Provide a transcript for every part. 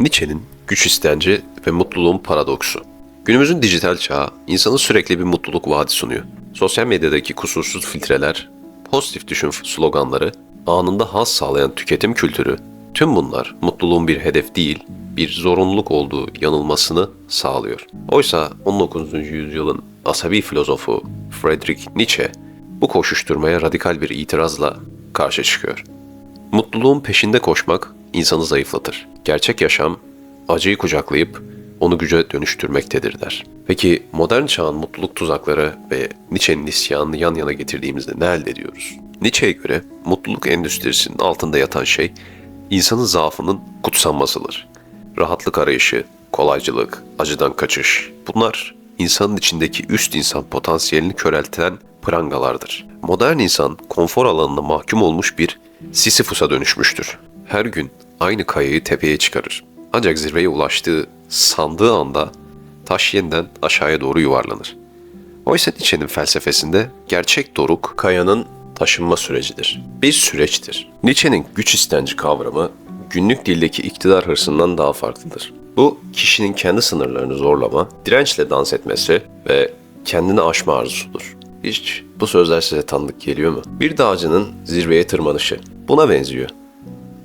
Nietzsche'nin güç istenci ve mutluluğun paradoksu. Günümüzün dijital çağı insanı sürekli bir mutluluk vaadi sunuyor. Sosyal medyadaki kusursuz filtreler, pozitif düşün sloganları, anında haz sağlayan tüketim kültürü, tüm bunlar mutluluğun bir hedef değil, bir zorunluluk olduğu yanılmasını sağlıyor. Oysa 19. yüzyılın asabi filozofu Friedrich Nietzsche bu koşuşturmaya radikal bir itirazla karşı çıkıyor. Mutluluğun peşinde koşmak insanı zayıflatır. Gerçek yaşam acıyı kucaklayıp onu güce dönüştürmektedir der. Peki modern çağın mutluluk tuzakları ve Nietzsche'nin isyanını yan yana getirdiğimizde ne elde ediyoruz? Nietzsche'ye göre mutluluk endüstrisinin altında yatan şey insanın zaafının kutsanmasıdır. Rahatlık arayışı, kolaycılık, acıdan kaçış bunlar insanın içindeki üst insan potansiyelini körelten prangalardır. Modern insan konfor alanına mahkum olmuş bir Sisyphus'a dönüşmüştür. Her gün aynı kayayı tepeye çıkarır. Ancak zirveye ulaştığı sandığı anda taş yeniden aşağıya doğru yuvarlanır. Oysa Nietzsche'nin felsefesinde gerçek doruk kayanın taşınma sürecidir. Bir süreçtir. Nietzsche'nin güç istenci kavramı günlük dildeki iktidar hırsından daha farklıdır. Bu kişinin kendi sınırlarını zorlama, dirençle dans etmesi ve kendini aşma arzusudur. Hiç bu sözler size tanıdık geliyor mu? Bir dağcının zirveye tırmanışı. Buna benziyor.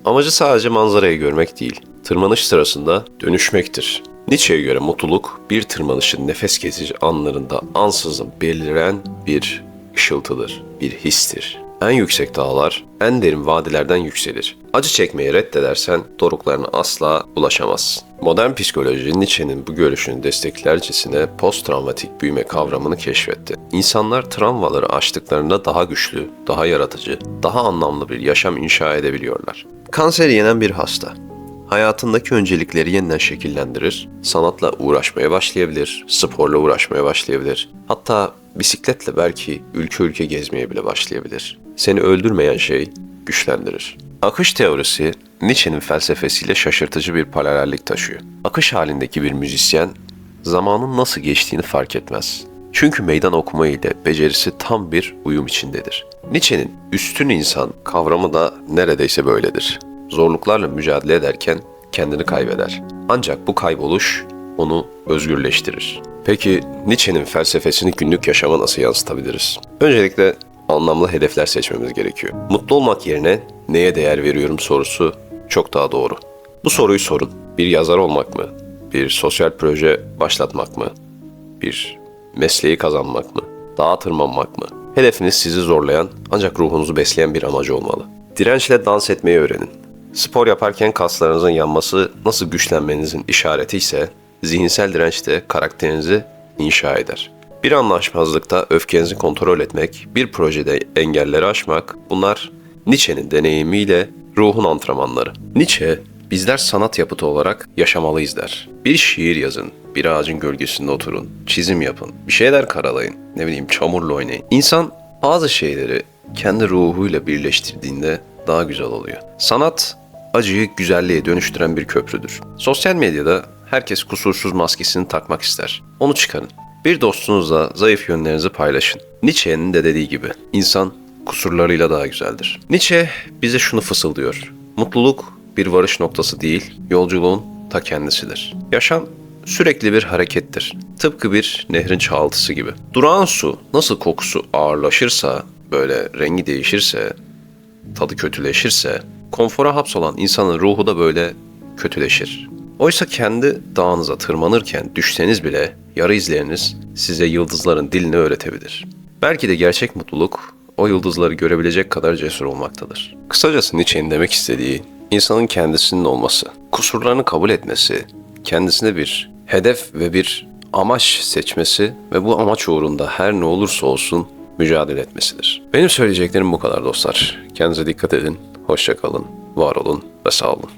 Amacı sadece manzarayı görmek değil, tırmanış sırasında dönüşmektir. Nietzsche'ye göre mutluluk bir tırmanışın nefes kesici anlarında ansızın beliren bir ışıltıdır, bir histir. En yüksek dağlar en derin vadilerden yükselir. Acı çekmeyi reddedersen doruklarına asla ulaşamazsın. Modern psikoloji Nietzsche'nin bu görüşünü desteklercesine post-travmatik büyüme kavramını keşfetti. İnsanlar travmaları aştıklarında daha güçlü, daha yaratıcı, daha anlamlı bir yaşam inşa edebiliyorlar. Kanser yenen bir hasta hayatındaki öncelikleri yeniden şekillendirir, sanatla uğraşmaya başlayabilir, sporla uğraşmaya başlayabilir. Hatta bisikletle belki ülke ülke gezmeye bile başlayabilir. Seni öldürmeyen şey güçlendirir. Akış teorisi Nietzsche'nin felsefesiyle şaşırtıcı bir paralellik taşıyor. Akış halindeki bir müzisyen zamanın nasıl geçtiğini fark etmez. Çünkü meydan okuma ile becerisi tam bir uyum içindedir. Nietzsche'nin üstün insan kavramı da neredeyse böyledir zorluklarla mücadele ederken kendini kaybeder. Ancak bu kayboluş onu özgürleştirir. Peki Nietzsche'nin felsefesini günlük yaşama nasıl yansıtabiliriz? Öncelikle anlamlı hedefler seçmemiz gerekiyor. Mutlu olmak yerine neye değer veriyorum sorusu çok daha doğru. Bu soruyu sorun. Bir yazar olmak mı? Bir sosyal proje başlatmak mı? Bir mesleği kazanmak mı? Dağa tırmanmak mı? Hedefiniz sizi zorlayan ancak ruhunuzu besleyen bir amacı olmalı. Dirençle dans etmeyi öğrenin. Spor yaparken kaslarınızın yanması nasıl güçlenmenizin işareti ise zihinsel direnç de karakterinizi inşa eder. Bir anlaşmazlıkta öfkenizi kontrol etmek, bir projede engelleri aşmak bunlar Nietzsche'nin deneyimiyle ruhun antrenmanları. Nietzsche bizler sanat yapıtı olarak yaşamalıyız der. Bir şiir yazın, bir ağacın gölgesinde oturun, çizim yapın, bir şeyler karalayın, ne bileyim çamurla oynayın. İnsan bazı şeyleri kendi ruhuyla birleştirdiğinde daha güzel oluyor. Sanat acıyı güzelliğe dönüştüren bir köprüdür. Sosyal medyada herkes kusursuz maskesini takmak ister. Onu çıkarın. Bir dostunuzla zayıf yönlerinizi paylaşın. Nietzsche'nin de dediği gibi insan kusurlarıyla daha güzeldir. Nietzsche bize şunu fısıldıyor. Mutluluk bir varış noktası değil, yolculuğun ta kendisidir. Yaşam sürekli bir harekettir. Tıpkı bir nehrin çağıltısı gibi. Durağan su nasıl kokusu ağırlaşırsa, böyle rengi değişirse, tadı kötüleşirse, konfora hapsolan insanın ruhu da böyle kötüleşir. Oysa kendi dağınıza tırmanırken düşseniz bile yarı izleriniz size yıldızların dilini öğretebilir. Belki de gerçek mutluluk o yıldızları görebilecek kadar cesur olmaktadır. Kısacası Nietzsche'nin demek istediği insanın kendisinin olması, kusurlarını kabul etmesi, kendisine bir hedef ve bir amaç seçmesi ve bu amaç uğrunda her ne olursa olsun mücadele etmesidir. Benim söyleyeceklerim bu kadar dostlar. Kendinize dikkat edin, hoşça kalın, var olun ve sağ olun.